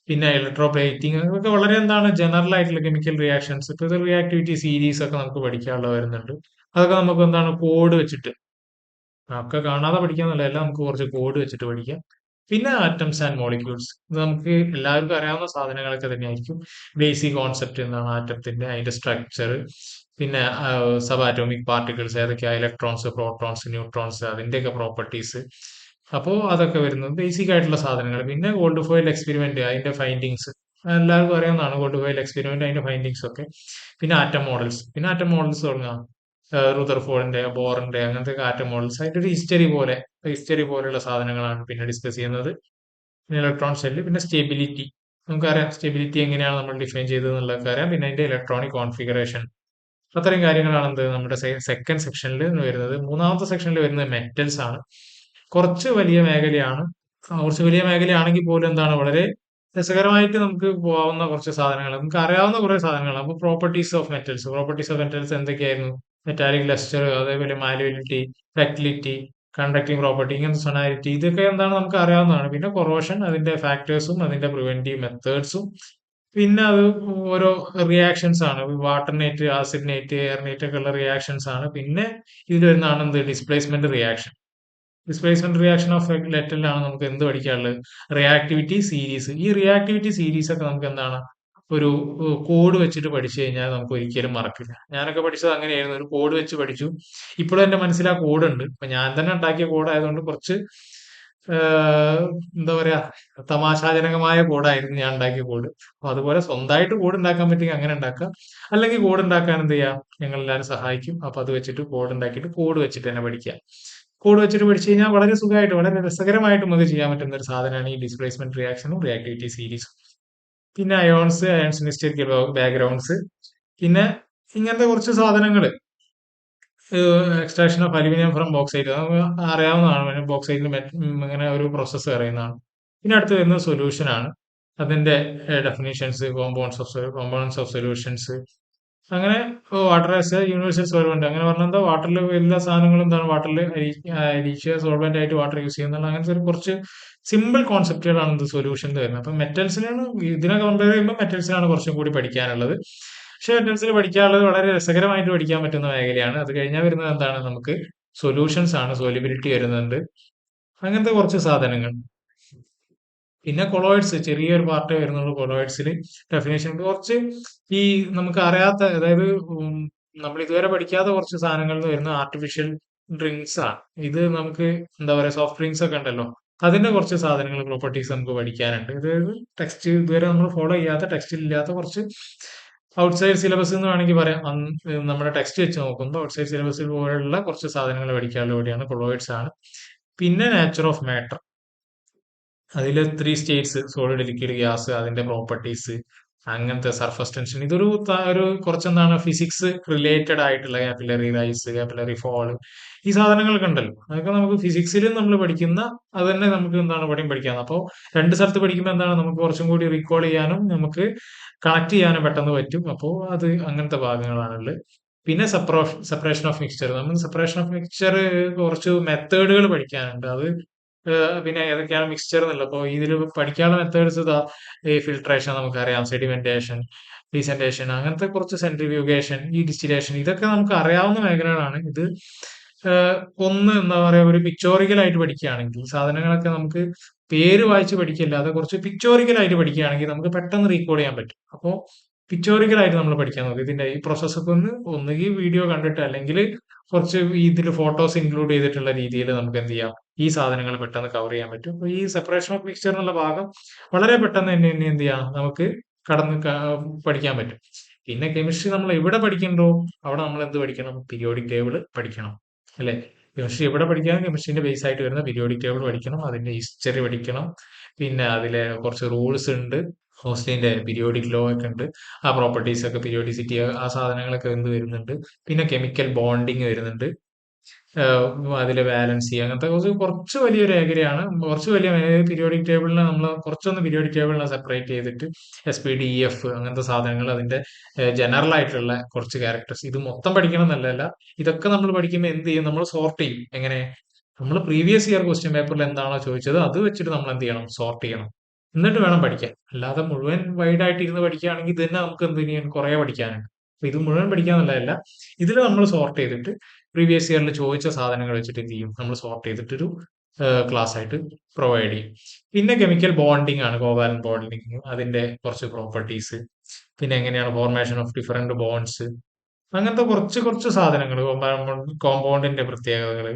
പിന്നെ ഇലക്ട്രോ പ്ലേറ്റിംഗ് അതൊക്കെ വളരെ എന്താണ് ജനറൽ ആയിട്ടുള്ള കെമിക്കൽ റിയാക്ഷൻസ് ഇപ്പൊ ഇത് റിയാക്ടിവിറ്റി സീരീസ് ഒക്കെ നമുക്ക് പഠിക്കാനുള്ള വരുന്നുണ്ട്. അതൊക്കെ നമുക്ക് എന്താണ് കോഡ് വെച്ചിട്ട് ഒക്കെ കാണാതെ പഠിക്കാന്നല്ല എല്ലാം നമുക്ക് കുറച്ച് കോഡ് വെച്ചിട്ട് പഠിക്കാം. പിന്നെ ആറ്റംസ് ആൻഡ് മോളിക്യൂൾസ് നമുക്ക് എല്ലാവർക്കും അറിയാവുന്ന സാധനങ്ങളൊക്കെ തന്നെയായിരിക്കും. ബേസിക് കോൺസെപ്റ്റ് എന്താണ് ആറ്റത്തിന്റെ അതിന്റെ സ്ട്രക്ചർ പിന്നെ സബ് ആറ്റോമിക് പാർട്ടിക്കിൾസ് ഏതൊക്കെയാ ഇലക്ട്രോൺസ് പ്രോട്ടോൺസ് ന്യൂട്രോൺസ് അതിന്റെയൊക്കെ പ്രോപ്പർട്ടീസ് അപ്പോൾ അതൊക്കെ വരുന്നത് ബേസിക് ആയിട്ടുള്ള സാധനങ്ങൾ. പിന്നെ ഗോൾഡ് ഫോയിൽ എക്സ്പെരിമെന്റ് അതിന്റെ ഫൈൻഡിങ്സ് എല്ലാവർക്കും അറിയാവുന്നതാണ് ഗോൾഡ് ഫോയിൽ എക്സ്പെരിമെന്റ് അതിന്റെ ഫൈൻഡിങ്സ് ഒക്കെ. പിന്നെ ആറ്റം മോഡൽസ് പിന്നെ ആറ്റം മോഡൽസ് തുടങ്ങാം. റുദർഫോർഡിന്റെ ബോറിന്റെ അങ്ങനത്തെ കാറ്റ മോഡൽസ് അതിന്റെ ഒരു ഹിസ്റ്ററി പോലെ ഹിസ്റ്ററി പോലെയുള്ള സാധനങ്ങളാണ് പിന്നെ ഡിസ്കസ് ചെയ്യുന്നത്. പിന്നെ ഇലക്ട്രോൺ സെല്ല് പിന്നെ സ്റ്റെബിലിറ്റി നമുക്കറിയാം സ്റ്റെബിലിറ്റി എങ്ങനെയാണ് നമ്മൾ ഡിഫൈൻ ചെയ്തത് എന്നുള്ളതൊക്കെ അറിയാം. പിന്നെ അതിന്റെ ഇലക്ട്രോണിക് കോൺഫിഗറേഷൻ അത്രയും കാര്യങ്ങളാണ് എന്ത് നമ്മുടെ സെക്കൻഡ് സെക്ഷനിൽ വരുന്നത്. മൂന്നാമത്തെ സെക്ഷനിൽ വരുന്നത് മെറ്റൽസ് ആണ്. കുറച്ച് വലിയ മേഖലയാണ്. കുറച്ച് വലിയ മേഖലയാണെങ്കിൽ പോലും എന്താണ് വളരെ രസകരമായിട്ട് നമുക്ക് പോകാവുന്ന കുറച്ച് സാധനങ്ങൾ. നമുക്ക് അറിയാവുന്ന കുറേ സാധനങ്ങൾ അപ്പോൾ properties of metals properties of metals എന്തൊക്കെയായിരുന്നു? മെറ്റാലിക് ലസ്റ്റർ അതേപോലെ മാലുവലിറ്റി ഫെക്ടിലിറ്റി കണ്ടക്ടിങ് പ്രോപ്പർട്ടി ഇങ്ങനത്തെ സൊണാരിറ്റി ഇതൊക്കെ എന്താണ് നമുക്ക് അറിയാവുന്നതാണ്. പിന്നെ കൊറോഷൻ അതിന്റെ ഫാക്ടേഴ്സും അതിന്റെ പ്രിവെന്റീവ് മെത്തേഡ്സും പിന്നെ അത് ഓരോ റിയാക്ഷൻസ് ആണ്. വാട്ടർ വാട്ടർനേറ്റ് എയർ എയർനേറ്റ് ഒക്കെ ഉള്ള റിയാക്ഷൻസ് ആണ്. പിന്നെ ഇതിൽ വരുന്നതാണ് എന്ത്? Displacement reaction displacement reaction of ലെറ്ററിലാണ് നമുക്ക് എന്ത് പഠിക്കാനുള്ളത്? റിയാക്ടിവിറ്റി സീരീസ് ഈ റിയാക്ടിവിറ്റി സീരീസ് ഒക്കെ നമുക്ക് എന്താണ്? ഒരു കോഡ് വെച്ചിട്ട് പഠിച്ചു കഴിഞ്ഞാൽ നമുക്ക് ഒരിക്കലും മറക്കില്ല. ഞാനൊക്കെ പഠിച്ചത് അങ്ങനെയായിരുന്നു. ഒരു കോഡ് വെച്ച് പഠിച്ചു. ഇപ്പോഴും എന്റെ മനസ്സിൽ ആ കോഡ് ഉണ്ട്. ഇപ്പൊ ഞാൻ തന്നെ ഉണ്ടാക്കിയ കോഡ് ആയതുകൊണ്ട് കുറച്ച് എന്താ പറയാ തമാശാജനകമായ കോഡായിരുന്നു ഞാൻ ഉണ്ടാക്കിയ കോഡ് അപ്പൊ അതുപോലെ സ്വന്തമായിട്ട് കോഡ് ഉണ്ടാക്കാൻ പറ്റുമെങ്കിൽ അങ്ങനെ ഉണ്ടാക്കാം. അല്ലെങ്കിൽ കോഡ് ഉണ്ടാക്കാൻ എന്ത് ചെയ്യാം? ഞങ്ങൾ എല്ലാവരും സഹായിക്കും. അപ്പൊ അത് വെച്ചിട്ട് കോഡ് ഉണ്ടാക്കിയിട്ട് കോഡ് വെച്ചിട്ട് തന്നെ പഠിക്കാം. കോഡ് വെച്ചിട്ട് പഠിച്ചു കഴിഞ്ഞാൽ വളരെ സുഖമായിട്ട് വളരെ രസകരമായിട്ടും അത് ചെയ്യാൻ പറ്റുന്ന ഒരു സാധനമാണ് ഈ ഡിസ്പ്ലേസ്മെന്റ് റിയാക്ഷനും റിയാക്ടിവിറ്റി സീരീസും പിന്നെ അയോൺസ് അയോൺസ് മിസ്റ്റേക്ക് ബാക്ക്ഗ്രൗണ്ട്സ് പിന്നെ ഇങ്ങനത്തെ കുറച്ച് സാധനങ്ങൾ extraction of aluminium from bauxite നമുക്ക് അറിയാവുന്നതാണ്. ബോക്സൈറ്റിൽ ഇങ്ങനെ ഒരു പ്രോസസ്സ് അറിയുന്നതാണ് പിന്നെ അടുത്ത് വരുന്നത് സൊല്യൂഷനാണ് അതിന്റെ definitions compounds of compounds of solutions അങ്ങനെ വാട്ടർ ആസ് യൂണിവേഴ്സൽ സോൾവെന്റ് അങ്ങനെ പറഞ്ഞാൽ എന്താ? വാട്ടറിൽ എല്ലാ സാധനങ്ങളും എന്താണ്? വാട്ടറിൽ അരിക്കുക സോൾവെന്റ് ആയിട്ട് വാട്ടർ യൂസ് ചെയ്യുന്നത് അങ്ങനത്തെ ഒരു കുറച്ച് സിമ്പിൾ കോൺസെപ്റ്റുകളാണ് ഇത് സൊല്യൂഷൻ വരുന്നത്. അപ്പൊ മെറ്റൽസിനാണ് ഇതിനെ കമ്പയർ ചെയ്യുമ്പോൾ മെറ്റൽസിനാണ് കുറച്ചും കൂടി പഠിക്കാനുള്ളത്. പക്ഷെ മെറ്റൽസിൽ പഠിക്കാനുള്ളത് വളരെ രസകരമായിട്ട് പഠിക്കാൻ പറ്റുന്ന മേഖലയാണ്. അത് കഴിഞ്ഞാൽ വരുന്നത് എന്താണ്? നമുക്ക് സൊല്യൂഷൻസ് ആണ്. സോലിബിലിറ്റി വരുന്നുണ്ട്. അങ്ങനത്തെ കുറച്ച് സാധനങ്ങൾ. പിന്നെ കൊളോയിഡ്സ് ചെറിയൊരു പാർട്ടേ വരുന്നുള്ളൂ കൊളോയിഡ്സിൽ ഡെഫിനേഷൻ കുറച്ച് ഈ നമുക്ക് അറിയാത്ത അതായത് നമ്മൾ ഇതുവരെ പഠിക്കാത്ത കുറച്ച് സാധനങ്ങളിൽ വരുന്ന ആർട്ടിഫിഷ്യൽ ഡ്രിങ്ക്സ് ആണ് ഇത് നമുക്ക് എന്താ പറയുക സോഫ്റ്റ് ഡ്രിങ്ക്സ് ഒക്കെ ഉണ്ടല്ലോ. അതിന്റെ കുറച്ച് സാധനങ്ങൾ പ്രോപ്പർട്ടീസ് നമുക്ക് പഠിക്കാനുണ്ട്. അതായത് ടെക്സ്റ്റ് ഇതുവരെ നമ്മൾ ഫോളോ ചെയ്യാത്ത ടെക്സ്റ്റിൽ ഇല്ലാത്ത കുറച്ച് ഔട്ട്സൈഡ് സിലബസ് എന്ന് വേണമെങ്കിൽ പറയാം. നമ്മുടെ ടെക്സ്റ്റ് വെച്ച് നോക്കുമ്പോൾ ഔട്ട്സൈഡ് സിലബസിൽ പോലുള്ള കുറച്ച് സാധനങ്ങൾ പഠിക്കാനുള്ള കൂടിയാണ് കൊളോയിഡ്സ് ആണ്. പിന്നെ നാച്ചർ ഓഫ് മാറ്റർ അതിൽ three states solid liquid gas അതിന്റെ പ്രോപ്പർട്ടീസ് അങ്ങനത്തെ സർഫസ് ടെൻഷൻ ഇതൊരു ഒരു കുറച്ചെന്താണ് ഫിസിക്സ് റിലേറ്റഡ് ആയിട്ടുള്ള കാപ്പിലറി റൈസ് കാപ്പിലറി ഫോൾ ഈ സാധനങ്ങളൊക്കെ ഉണ്ടല്ലോ. അതൊക്കെ നമുക്ക് ഫിസിക്സിലും നമ്മൾ പഠിക്കുന്ന അത് തന്നെ നമുക്ക് എന്താണ് ഇവിടെയും പഠിക്കാം അപ്പോൾ രണ്ട് സ്ഥലത്ത് പഠിക്കുമ്പോൾ എന്താണ് നമുക്ക് കുറച്ചും കൂടി റീകോൾ ചെയ്യാനും നമുക്ക് കണക്ട് ചെയ്യാനും പെട്ടെന്ന് പറ്റും. അപ്പോൾ അത് അങ്ങനത്തെ ഭാഗങ്ങളാണുള്ളത്. പിന്നെ സെപ്പറോ സെപ്പറേഷൻ ഓഫ് മിക്സ്ചർ നമ്മൾ സെപ്പറേഷൻ ഓഫ് മിക്സ്ചർ കുറച്ച് മെത്തേഡുകൾ പഠിക്കാനുണ്ട്. അത് പിന്നെ ഏതൊക്കെയാണ് മിക്സ്ചർ എന്നുള്ളത് അപ്പോൾ ഇതിൽ പഠിക്കാനുള്ള മെത്തേഡ്സ് ഇതാ ഈ ഫിൽട്രേഷൻ നമുക്കറിയാം സെഡിമെന്റേഷൻ ഡീസെന്റേഷൻ അങ്ങനത്തെ കുറച്ച് സെൻട്രിഫ്യൂഗേഷൻ ഈ ഡിസ്റ്റിലേഷൻ ഇതൊക്കെ നമുക്ക് അറിയാവുന്ന മേഖലകളാണ്. ഇത് ഒന്ന് എന്താ പറയുക ഒരു പിക്ചോറിക്കൽ ആയിട്ട് പഠിക്കുകയാണെങ്കിൽ സാധനങ്ങളൊക്കെ നമുക്ക് പേര് വായിച്ച് പഠിക്കില്ലാതെ കുറച്ച് പിക്ചോറിക്കൽ ആയിട്ട് പഠിക്കുകയാണെങ്കിൽ നമുക്ക് പെട്ടെന്ന് റീകോൾ ചെയ്യാൻ പറ്റും. അപ്പോൾ പിക്ചോറിക്കൽ ആയിട്ട് നമ്മൾ പഠിക്കാൻ നോക്കും. ഇതിന്റെ ഈ പ്രോസസ്സൊക്കെ ഒന്ന് ഒന്നുകിൽ വീഡിയോ കണ്ടിട്ട് അല്ലെങ്കിൽ കുറച്ച് ഇതിൽ ഫോട്ടോസ് ഇൻക്ലൂഡ് ചെയ്തിട്ടുള്ള രീതിയിൽ നമുക്ക് എന്ത് ചെയ്യാം? ഈ സാധനങ്ങൾ പെട്ടെന്ന് കവർ ചെയ്യാൻ പറ്റും. അപ്പോൾ ഈ സെപ്പറേഷൻ ഓഫ് മിക്സ്ചർ എന്നുള്ള ഭാഗം വളരെ പെട്ടെന്ന് തന്നെ ഇനി എന്ത് ചെയ്യാം? നമുക്ക് കടന്ന് പഠിക്കാൻ പറ്റും. പിന്നെ കെമിസ്ട്രി നമ്മൾ എവിടെ പഠിക്കണ്ടോ അവിടെ നമ്മൾ എന്ത് പഠിക്കണം? പീരിയോഡിക് ടേബിൾ പഠിക്കണം. അല്ലെ? കെമിസ്ട്രി എവിടെ പഠിക്കാനും കെമിസ്ട്രിന്റെ ബേസ് ആയിട്ട് വരുന്ന പീരിയോഡിക് ടേബിൾ പഠിക്കണം. അതിന്റെ ഹിസ്റ്ററി പഠിക്കണം. പിന്നെ അതിലെ കുറച്ച് റൂൾസ് ഉണ്ട്. ഹോസ്റ്റലിന്റെ പീരിയോഡിക് ലോ ഒക്കെ ഉണ്ട്. ആ പ്രോപ്പർട്ടീസ് ഒക്കെ പീരിയോഡിസിറ്റി ആ സാധനങ്ങളൊക്കെ എന്ത് വരുന്നുണ്ട്? പിന്നെ കെമിക്കൽ ബോണ്ടിങ് വരുന്നുണ്ട്. അതിൽ ബാലൻസ് ചെയ്യുക. അങ്ങനത്തെ കുറച്ച് കുറച്ച് വലിയൊരു രേഖയാണ് കുറച്ച് വലിയ പീരിയോഡിക് ടേബിളിനെ നമ്മൾ കുറച്ചൊന്ന് പീരിയോഡിക് ടേബിളിനെ സെപ്പറേറ്റ് ചെയ്തിട്ട് S P D E F അങ്ങനത്തെ സാധനങ്ങൾ അതിന്റെ ജനറൽ ആയിട്ടുള്ള കുറച്ച് ക്യാരക്ടേഴ്സ് ഇത് മൊത്തം പഠിക്കണം എന്നല്ല ഇതൊക്കെ നമ്മൾ പഠിക്കുമ്പോൾ എന്ത് ചെയ്യും? നമ്മൾ സോർട്ട് ചെയ്യും. എങ്ങനെ? നമ്മൾ പ്രീവിയസ് ഇയർ ക്വസ്റ്റ്യൻ പേപ്പറിൽ എന്താണോ ചോദിച്ചത് അത് വെച്ചിട്ട് നമ്മൾ എന്ത് ചെയ്യണം? സോർട്ട് ചെയ്യണം. എന്നിട്ട് വേണം പഠിക്കാൻ. അല്ലാതെ മുഴുവൻ വൈഡ് ആയിട്ട് ഇരുന്ന് പഠിക്കുകയാണെങ്കിൽ ഇത് തന്നെ നമുക്ക് എന്ത് ചെയ്യാൻ കുറെ പഠിക്കാനുണ്ട് അപ്പൊ ഇത് മുഴുവൻ പഠിക്കാന്നുള്ളതല്ല ഇതിൽ നമ്മൾ സോർട്ട് ചെയ്തിട്ട് പ്രീവിയസ് ഇയറിൽ ചോദിച്ച സാധനങ്ങൾ വെച്ചിട്ട് എന്ത് ചെയ്യും? നമ്മൾ സോർട്ട് ചെയ്തിട്ടൊരു ക്ലാസ് ആയിട്ട് പ്രൊവൈഡ് ചെയ്യും. പിന്നെ കെമിക്കൽ ബോണ്ടിങ് ആണ് കോവാലൻ ബോണ്ടിങ് അതിന്റെ കുറച്ച് പ്രോപ്പർട്ടീസ് പിന്നെ എങ്ങനെയാണ് ഫോർമേഷൻ ഓഫ് ഡിഫറെന്റ് ബോൺസ് അങ്ങനത്തെ കുറച്ച് കുറച്ച് സാധനങ്ങൾ കോമ്പൗണ്ടിന്റെ പ്രത്യേകതകൾ.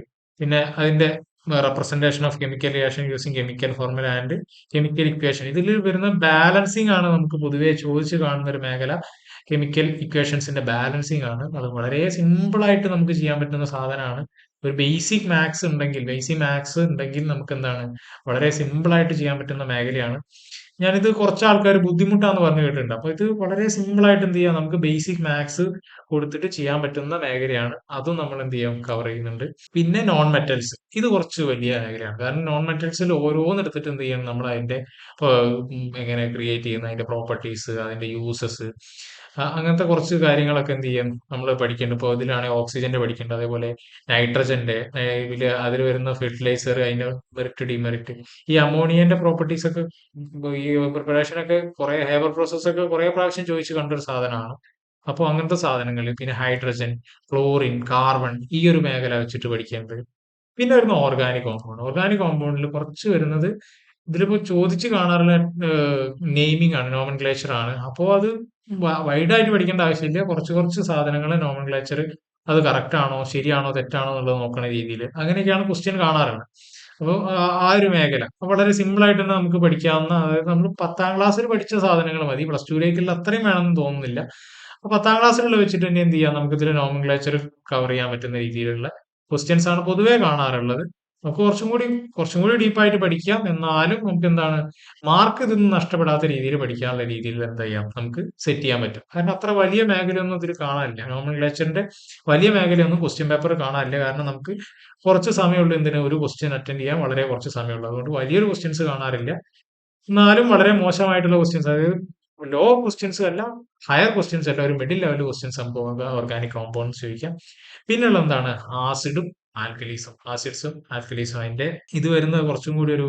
പിന്നെ അതിന്റെ representation of chemical reaction using chemical formula and chemical equation ഇതിൽ വരുന്ന ബാലൻസിങ് ആണ് നമുക്ക് പൊതുവെ ചോദിച്ചു കാണുന്ന ഒരു മേഖല. കെമിക്കൽ ഇക്വേഷൻസിന്റെ ബാലൻസിങ് ആണ്. അത് വളരെ സിമ്പിൾ ആയിട്ട് നമുക്ക് ചെയ്യാൻ പറ്റുന്ന സാധനമാണ്. ഒരു ബേസിക് മാത്സ് ഉണ്ടെങ്കിൽ ബേസിക് മാത്സ് ഉണ്ടെങ്കിൽ നമുക്ക് എന്താണ്? വളരെ സിമ്പിൾ ആയിട്ട് ചെയ്യാൻ പറ്റുന്ന മേഖലയാണ്. ഞാനിത് കുറച്ച് ആൾക്കാർ ബുദ്ധിമുട്ടാന്ന് പറഞ്ഞു കേട്ടിട്ടുണ്ട്. അപ്പൊ ഇത് വളരെ സിമ്പിൾ ആയിട്ട് എന്ത് ചെയ്യാം? നമുക്ക് ബേസിക് മാത്സ് കൊടുത്തിട്ട് ചെയ്യാൻ പറ്റുന്ന മേഖലയാണ്. അതും നമ്മൾ എന്ത് ചെയ്യാം? കവർ ചെയ്യുന്നുണ്ട്. പിന്നെ നോൺ മെറ്റൽസ് ഇത് കുറച്ച് വലിയ മേഖലയാണ്. കാരണം നോൺ മെറ്റൽസിൽ ഓരോന്ന് എടുത്തിട്ട് എന്ത് ചെയ്യണം? നമ്മൾ അതിന്റെ എങ്ങനെ ക്രിയേറ്റ് ചെയ്യുന്ന അതിന്റെ പ്രോപ്പർട്ടീസ് അതിന്റെ യൂസസ് അങ്ങനത്തെ കുറച്ച് കാര്യങ്ങളൊക്കെ എന്ത് ചെയ്യും? നമ്മൾ പഠിക്കേണ്ടത് ഇപ്പോൾ ഇതിലാണെങ്കിൽ ഓക്സിജന്റെ പഠിക്കേണ്ടത് അതേപോലെ നൈട്രജന്റെ ഇതിൽ അതിൽ വരുന്ന ഫെർട്ടിലൈസർ അതിന്റെ മെറിറ്റ് ഡിമെറിറ്റ്. ഈ അമോണിയന്റെ പ്രോപ്പർട്ടീസ് ഒക്കെ ഈ പ്രിപ്പറേഷൻ ഒക്കെ കുറെ ഹേബർ പ്രോസസ് ഒക്കെ കുറെ പ്രാവശ്യം ചോദിച്ചു കണ്ടൊരു സാധനമാണ്. അപ്പോൾ അങ്ങനത്തെ സാധനങ്ങൾ പിന്നെ ഹൈഡ്രജൻ ക്ലോറിൻ കാർബൺ ഈ ഒരു മേഖല വെച്ചിട്ട് പഠിക്കേണ്ടത്. പിന്നെ വരുന്ന ഓർഗാനിക് കോമ്പൗണ്ട്. ഓർഗാനിക് കോമ്പൗണ്ടിൽ കുറച്ച് വരുന്നത് ഇതിലിപ്പോ ചോദിച്ചു കാണാറുള്ള നെയിമിംഗ് ആണ് നോമൻ ക്ലേച്ചർ ആണ് അപ്പോൾ അത് വൈഡ് ആയിട്ട് പഠിക്കേണ്ട ആവശ്യമില്ല. കുറച്ച് കുറച്ച് സാധനങ്ങൾ നോമൻക്ലേച്ചർ അത് കറക്റ്റ് ആണോ ശരിയാണോ തെറ്റാണോ എന്നുള്ളത് നോക്കുന്ന രീതിയിൽ അങ്ങനെയൊക്കെയാണ് ക്വസ്റ്റ്യൻ കാണാറുള്ളത്. അപ്പോൾ ആ ഒരു മേഖല. വളരെ സിമ്പിൾ ആയിട്ട് തന്നെ നമുക്ക് പഠിക്കാവുന്ന അതായത് നമ്മൾ പത്താം ക്ലാസ്സിൽ പഠിച്ച സാധനങ്ങൾ മതി. പ്ലസ് ടുവിലേക്കുള്ള അത്രയും വേണമെന്ന് തോന്നുന്നില്ല. അപ്പൊ പത്താം ക്ലാസ്സിലുള്ള വെച്ചിട്ട് തന്നെ എന്ത് ചെയ്യാം? നമുക്ക് ഇതിൽ നോമൻക്ലേച്ചർ കവർ ചെയ്യാൻ പറ്റുന്ന രീതിയിലുള്ള ക്വസ്റ്റ്യൻസ് ആണ് പൊതുവേ കാണാറുള്ളത്. നമുക്ക് കുറച്ചും കൂടി കുറച്ചും കൂടി ഡീപ്പായിട്ട് പഠിക്കാം. എന്നാലും നമുക്ക് എന്താണ് മാർക്ക് ഇതൊന്നും നഷ്ടപ്പെടാത്ത രീതിയിൽ പഠിക്കാനുള്ള രീതിയിൽ എന്ത് ചെയ്യാം? നമുക്ക് സെറ്റ് ചെയ്യാൻ പറ്റും. കാരണം അത്ര വലിയ മേഖലയൊന്നും ഇതിൽ കാണാനില്ല. നോമൻക്ലേച്ചറിന്റെ വലിയ മേഖലയൊന്നും ക്വസ്റ്റ്യൻ പേപ്പർ കാണാനില്ല. കാരണം നമുക്ക് കുറച്ച് സമയമുള്ളൂ എന്തിനാ ഒരു ക്വസ്റ്റ്യൻ അറ്റൻഡ് ചെയ്യാൻ. വളരെ കുറച്ച് സമയമുള്ളൂ. അതുകൊണ്ട് വലിയൊരു ക്വസ്റ്റ്യൻസ് കാണാറില്ല. എന്നാലും വളരെ മോശമായിട്ടുള്ള ക്വസ്റ്റ്യൻസ് അതായത് ലോ ക്വസ്റ്റ്യൻസ് അല്ല ഹയർ ക്വസ്റ്റ്യൻസ് അല്ല. ഒരു മിഡിൽ ലെവൽ ക്വസ്റ്റ്യൻസ് നമുക്ക് ഓർഗാനിക് കോമ്പൗണ്ട്സ് ചോദിക്കാം. പിന്നെയുള്ള എന്താണ്? ആസിഡും ആൽക്കലീസും ആസിഡ്സും ആൽക്കലീസും അതിന്റെ ഇത് വരുന്നത് കുറച്ചും കൂടി ഒരു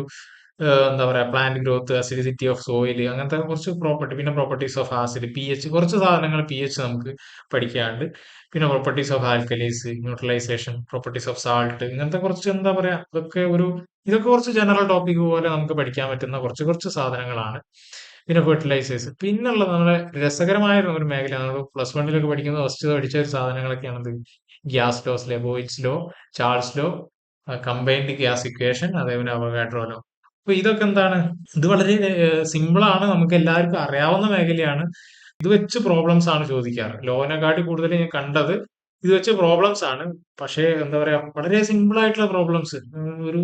എന്താ പറയുക plant growth acidity of soil അങ്ങനത്തെ കുറച്ച് പ്രോപ്പർട്ടി പിന്നെ properties of acid P H കുറച്ച് സാധനങ്ങൾ പി എച്ച് നമുക്ക് പഠിക്കാനുണ്ട് പിന്നെ properties of alkalis neutralisation properties of salt ഇങ്ങനത്തെ കുറച്ച് എന്താ പറയാ ഇതൊക്കെ ഒരു ഇതൊക്കെ കുറച്ച് ജനറൽ ടോപ്പിക് പോലെ നമുക്ക് പഠിക്കാൻ പറ്റുന്ന കുറച്ച് കുറച്ച് സാധനങ്ങളാണ്. പിന്നെ ഫെർട്ടിലൈസേഴ്സ് പിന്നുള്ള നമ്മുടെ രസകരമായ ഒരു മേഖല നമ്മൾ പ്ലസ് വണ്ണിലൊക്കെ പഠിക്കുന്ന ഫസ്റ്റ് പഠിച്ച സാധനങ്ങളൊക്കെയാണത്. Gas laws Boyle's law Charles law combined gas equation അതേപോലെ അവഗാഡ്രോ ലോ അപ്പൊ ഇതൊക്കെ എന്താണ്? ഇത് വളരെ സിമ്പിളാണ് നമുക്ക് എല്ലാവർക്കും അറിയാവുന്ന മേഖലയാണ്. ഇത് വെച്ച് പ്രോബ്ലംസ് ആണ് ചോദിക്കാറ്. ലോനെക്കാട്ടി കൂടുതൽ ഞാൻ കണ്ടത് ഇത് വെച്ച് പ്രോബ്ലംസ് ആണ്. പക്ഷേ എന്താ പറയാ വളരെ സിമ്പിൾ ആയിട്ടുള്ള പ്രോബ്ലംസ് ഒരു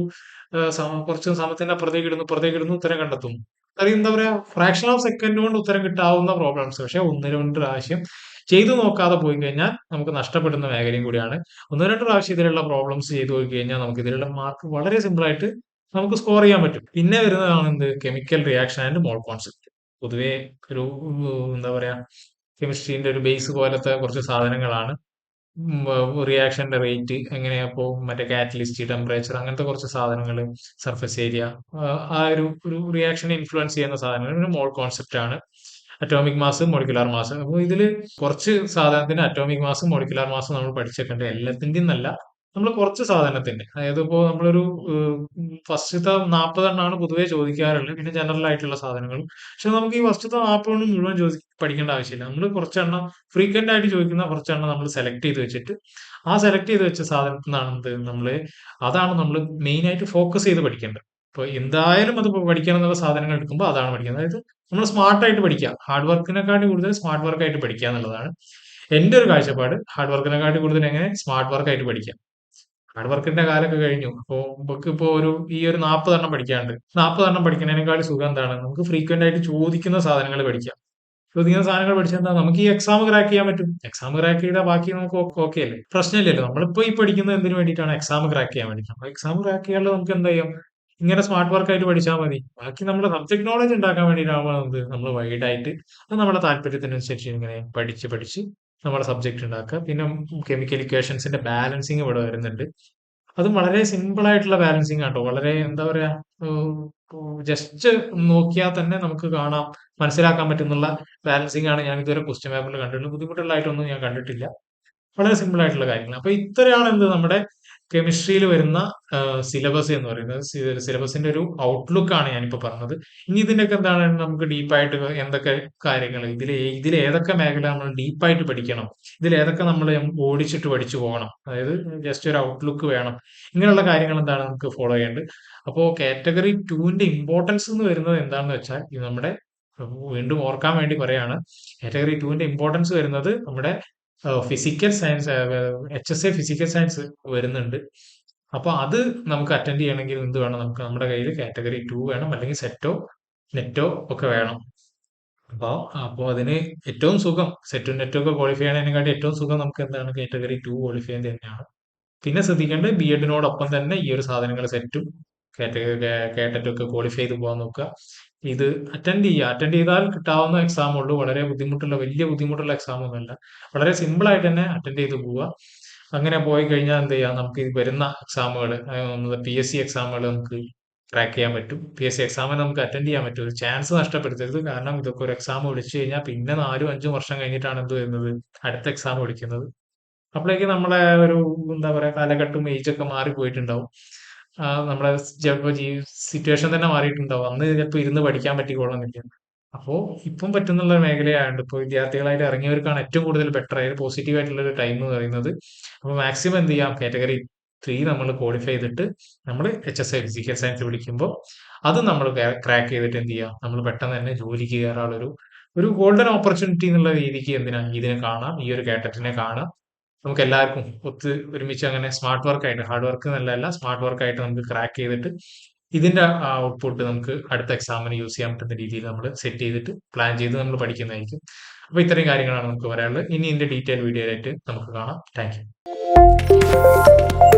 കുറച്ച് സമത്തിന്റെ അപ്പുറത്തേക്ക് ഇടുന്നു അപ്പുറത്തേക്ക് ഇടുന്നു ഉത്തരം കണ്ടെത്തും അത് എന്താ പറയാ ഫ്രാക്ഷൻ ഓഫ് സെക്കൻഡ് കൊണ്ട് ഉത്തരം കിട്ടാവുന്ന പ്രോബ്ലംസ് പക്ഷെ ഒന്ന് രണ്ട് പ്രാവശ്യം ചെയ്തു നോക്കാതെ പോയി കഴിഞ്ഞാൽ നമുക്ക് നഷ്ടപ്പെടുന്ന മേഖലയും കൂടിയാണ്. ഒന്നോ രണ്ടോ പ്രാവശ്യം ഇതിലുള്ള പ്രോബ്ലംസ് ചെയ്തു പോയി കഴിഞ്ഞാൽ നമുക്ക് ഇതിലുള്ള മാർക്ക് വളരെ സിമ്പിൾ ആയിട്ട് നമുക്ക് സ്കോർ ചെയ്യാൻ പറ്റും. പിന്നെ വരുന്നതാണ് എന്ത്? Chemical reaction and mole concept പൊതുവെ ഒരു എന്താ പറയാ കെമിസ്ട്രീന്റെ ഒരു ബേസ് പോലത്തെ കുറച്ച് സാധനങ്ങളാണ്. റിയാക്ഷന്റെ റേറ്റ് എങ്ങനെയാ ഇപ്പോ മറ്റേ കാറ്റലിസ്റ്റ് ടെമ്പറേച്ചർ അങ്ങനത്തെ കുറച്ച് സാധനങ്ങൾ സർഫസ് ഏരിയ ആ ഒരു ഒരു റിയാക്ഷനെ ഇൻഫ്ലുവൻസ് ചെയ്യുന്ന സാധനങ്ങൾ മോൾ കോൺസെപ്റ്റ് ആണ്. അറ്റോമിക് മാസ് മോളിക്കുലാർ മാസ് അപ്പോൾ ഇതിൽ കുറച്ച് സാധനത്തിന് അറ്റോമിക് മാസ് മോളിക്കുലാർ മാസ് നമ്മൾ പഠിച്ചിട്ടുണ്ട് എല്ലാത്തിന്റെയും നല്ല നമ്മൾ കുറച്ച് സാധനത്തിന്റെ. അതായത് ഇപ്പോൾ നമ്മളൊരു ഫസ്റ്റത്തെ നാൽപ്പതെണ്ണമാണ് പൊതുവേ ചോദിക്കാറുള്ളത്. പിന്നെ ജനറൽ ആയിട്ടുള്ള സാധനങ്ങളും. പക്ഷെ നമുക്ക് ഈ ഫസ്റ്റത്തെ നാൽപ്പതെണ്ണം മുഴുവൻ ചോദി പഠിക്കേണ്ട ആവശ്യമില്ല. നമ്മൾ കുറച്ചെണ്ണം ഫ്രീക്വന്റ് ആയിട്ട് ചോദിക്കുന്ന കുറച്ചെണ്ണം നമ്മൾ സെലക്ട് ചെയ്ത് വെച്ചിട്ട് ആ സെലക്ട് ചെയ്ത് വെച്ച സാധനത്തിൽ നിന്നാണ് നമ്മൾ അതാണ് നമ്മൾ മെയിൻ ആയിട്ട് ഫോക്കസ് ചെയ്ത് പഠിക്കേണ്ടത്. ഇപ്പൊ എന്തായാലും അത് പഠിക്കണം എന്നുള്ള സാധനങ്ങൾ എടുക്കുമ്പോൾ അതാണ് പഠിക്കുന്നത്. അതായത് നമ്മൾ സ്മാർട്ടായിട്ട് പഠിക്കുക. ഹാർഡ് വർക്കിനെക്കാട്ടി കൂടുതൽ സ്മാർട്ട് വർക്കായിട്ട് പഠിക്കുക എന്നുള്ളതാണ് എന്റെ ഒരു കാഴ്ചപ്പാട്. ഹാർഡ് വർക്കിനെക്കാട്ടി കൂടുതൽ എങ്ങനെ? സ്മാർട്ട് വർക്കായിട്ട് പഠിക്കാം ഹാർഡ് വർക്കിന്റെ കാലമൊക്കെ കഴിഞ്ഞു. അപ്പോൾ നമുക്ക് ഇപ്പോൾ ഒരു ഈ ഒരു നാൽപ്പതെണ്ണം പഠിക്കാണ്ട് നാൽപ്പതെണ്ണം പഠിക്കുന്നതിനേക്കാളും സുഖം എന്താണ്? നമുക്ക് ഫ്രീക്വന്റ് ആയിട്ട് ചോദിക്കുന്ന സാധനങ്ങൾ പഠിക്കാം. ചോദിക്കുന്ന സാധനങ്ങൾ പഠിച്ചാൽ എന്താ? നമുക്ക് ഈ എക്സാം ക്രാക്ക് ചെയ്യാൻ പറ്റും. എക്സാം ക്രാക്ക് ചെയ്താൽ ബാക്കി നമുക്ക് ഓക്കെ അല്ലേ? പ്രശ്നമില്ലല്ലോ. നമ്മളിപ്പോ ഈ പഠിക്കുന്നത് എന്തിനു വേണ്ടിയിട്ടാണ്? എക്സാം ക്രാക്ക് ചെയ്യാൻ വേണ്ടിയിട്ട്. അപ്പൊ എക്സാം ക്രാക്ക് ചെയ്യാനുള്ള നമുക്ക് എന്താ ചെയ്യാം? ഇങ്ങനെ സ്മാർട്ട് വർക്ക് ആയിട്ട് പഠിച്ചാൽ മതി. ബാക്കി നമ്മുടെ സബ്ജക്ട് നോളജ് ഉണ്ടാക്കാൻ വേണ്ടിയിട്ടാവുന്നത് നമ്മൾ വൈഡ് ആയിട്ട് അത് നമ്മുടെ താല്പര്യത്തിനനുസരിച്ച് ഇങ്ങനെ പഠിച്ച് പഠിച്ച് നമ്മുടെ സബ്ജക്ട് ഉണ്ടാക്കുക. പിന്നെ കെമിക്കൽ ഇക്വേഷൻസിന്റെ ബാലൻസിങ് ഇവിടെ വരുന്നുണ്ട്. അതും വളരെ സിമ്പിൾ ആയിട്ടുള്ള ബാലൻസിങ് ആട്ടോ. വളരെ എന്താ പറയാ ജസ്റ്റ് നോക്കിയാൽ തന്നെ നമുക്ക് കാണാം മനസ്സിലാക്കാൻ പറ്റുന്നുള്ള ബാലൻസിങ് ആണ് ഞാൻ ഇതുവരെ ക്വസ്റ്റ്യൻ പേപ്പറിൽ കണ്ടിട്ടുള്ളത്. ബുദ്ധിമുട്ടുള്ളതായിട്ടൊന്നും ഞാൻ കണ്ടിട്ടില്ല. വളരെ സിമ്പിൾ ആയിട്ടുള്ള കാര്യങ്ങൾ അപ്പൊ ഇത്രയാണ് എന്ത് നമ്മുടെ കെമിസ്ട്രിയിൽ വരുന്ന സിലബസ് എന്ന് പറയുന്നത്. സിലബസിന്റെ ഒരു ഔട്ട്ലുക്ക് ആണ് ഞാനിപ്പോ പറഞ്ഞത്. ഇനി ഇതിന്റെയൊക്കെ എന്താണ് നമുക്ക് ഡീപ്പായിട്ട് എന്തൊക്കെ കാര്യങ്ങൾ ഇതിൽ ഇതിൽ ഏതൊക്കെ മേഖല നമ്മൾ ഡീപ്പായിട്ട് പഠിക്കണം? ഇതിൽ ഏതൊക്കെ നമ്മൾ ഓടിച്ചിട്ട് പഠിച്ചു പോകണം? അതായത് ജസ്റ്റ് ഒരു ഔട്ട്ലുക്ക് വേണം. ഇങ്ങനെയുള്ള കാര്യങ്ങൾ എന്താണ് നമുക്ക് ഫോളോ ചെയ്യേണ്ടത്? അപ്പോൾ കാറ്റഗറി ടുവിന്റെ ഇമ്പോർട്ടൻസ് എന്ന് വരുന്നത് എന്താണെന്ന് വെച്ചാൽ ഇത് നമ്മുടെ വീണ്ടും ഓർക്കാൻ വേണ്ടി പറയാണ്. കാറ്റഗറി ടുവിന്റെ ഇമ്പോർട്ടൻസ് വരുന്നത് നമ്മുടെ physical science H S A physical science വരുന്നുണ്ട്. അപ്പൊ അത് നമുക്ക് അറ്റൻഡ് ചെയ്യണമെങ്കിൽ എന്ത് വേണം? നമുക്ക് നമ്മുടെ കയ്യിൽ കാറ്റഗറി ടു വേണം അല്ലെങ്കിൽ സെറ്റോ നെറ്റോ ഒക്കെ വേണം. അപ്പോൾ അപ്പോൾ അതിന് ഏറ്റവും സുഖം സെറ്റും നെറ്റോ ഒക്കെ ക്വാളിഫൈ ചെയ്യണതിനെക്കാട്ടി ഏറ്റവും സുഖം നമുക്ക് എന്താണ്? കാറ്റഗറി ടു ക്വാളിഫൈ ചെയ്യുന്നത് തന്നെയാണ്. പിന്നെ ശ്രദ്ധിക്കേണ്ടത് ബി എഡിനോടൊപ്പം തന്നെ ഈ ഒരു സാധനങ്ങൾ സെറ്റും ഒക്കെ ക്വാളിഫൈ ചെയ്ത് പോകാൻ നോക്കുക. ഇത് അറ്റൻഡ് ചെയ്യുക. അറ്റൻഡ് ചെയ്താൽ കിട്ടാവുന്ന എക്സാം ഉള്ളൂ. വളരെ ബുദ്ധിമുട്ടുള്ള വലിയ ബുദ്ധിമുട്ടുള്ള എക്സാം ഒന്നുമല്ല. വളരെ സിമ്പിൾ ആയിട്ട് തന്നെ അറ്റൻഡ് ചെയ്ത് പോവുക. അങ്ങനെ പോയി കഴിഞ്ഞാൽ എന്ത് ചെയ്യാം? നമുക്ക് വരുന്ന എക്സാമുകൾ പി എസ് സി എക്സാമുകൾ നമുക്ക് ക്രാക്ക് ചെയ്യാൻ പറ്റും. പി എസ് സി എക്സാമിന് നമുക്ക് അറ്റൻഡ് ചെയ്യാൻ പറ്റും. ഒരു ചാൻസ് നഷ്ടപ്പെടുത്തരുത്. കാരണം ഇതൊക്കെ ഒരു എക്സാം വിളിച്ചു കഴിഞ്ഞാൽ പിന്നെ നാലും അഞ്ചും വർഷം കഴിഞ്ഞിട്ടാണ് എന്ത് വരുന്നത് അടുത്ത എക്സാം വിളിക്കുന്നത്. അപ്പോഴേക്ക് നമ്മളെ ഒരു എന്താ പറയുക കാലഘട്ടം ഏജ് ഒക്കെ മാറിപ്പോയിട്ടുണ്ടാവും. ആ, നമ്മുടെ ചിലപ്പോ സിറ്റുവേഷൻ തന്നെ മാറിയിട്ടുണ്ടാവും. അന്ന് ചിലപ്പോൾ ഇരുന്ന് പഠിക്കാൻ പറ്റിക്കോളന്നില്ല അപ്പോൾ ഇപ്പം പറ്റുന്നുള്ള മേഖലയായതുകൊണ്ട് ഇപ്പോൾ വിദ്യാർത്ഥികളായിട്ട് ഇറങ്ങിയവർക്കാണ് ഏറ്റവും കൂടുതൽ ബെറ്റർ ആയത് പോസിറ്റീവ് ആയിട്ടുള്ള ഒരു ടൈം എന്ന് പറയുന്നത്. അപ്പോൾ മാക്സിമം എന്ത് ചെയ്യാം? കാറ്റഗറി ത്രീ നമ്മൾ ക്വാളിഫൈ ചെയ്തിട്ട് നമ്മൾ H S I physical science വിളിക്കുമ്പോൾ അത് നമ്മൾ ക്രാക്ക് ചെയ്തിട്ട് എന്ത് ചെയ്യാം? നമ്മൾ പെട്ടെന്ന് തന്നെ ജോലിക്ക് കയറാനുള്ളൊരു ഒരു ഒരു ഗോൾഡൻ ഓപ്പർച്യൂണിറ്റി എന്നുള്ള രീതിക്ക് എന്തിനാ? ഇതിനെ കാണാം. ഈ ഒരു കാറ്ററ്റിനെ കാണാം. നമുക്ക് എല്ലാവർക്കും ഒത്ത് ഒരുമിച്ച് അങ്ങനെ സ്മാർട്ട് വർക്ക് ആയിട്ട് ഹാർഡ് വർക്ക് എന്നല്ല സ്മാർട്ട് വർക്ക് ആയിട്ട് നമുക്ക് ക്രാക്ക് ചെയ്തിട്ട് ഇതിന്റെ ഔട്ട്പുട്ട് നമുക്ക് അടുത്ത എക്സാമിന് യൂസ് ചെയ്യാൻ പറ്റുന്ന രീതിയിൽ നമ്മൾ സെറ്റ് ചെയ്തിട്ട് പ്ലാൻ ചെയ്ത് നമ്മൾ പഠിക്കുന്നതായിരിക്കും. അപ്പൊ ഇത്രയും കാര്യങ്ങളാണ് നമുക്ക് പറയാനുള്ളത്. ഇനി ഇതിന്റെ ഡീറ്റെയിൽ വീഡിയോ ആയിട്ട് നമുക്ക് കാണാം. Thank you.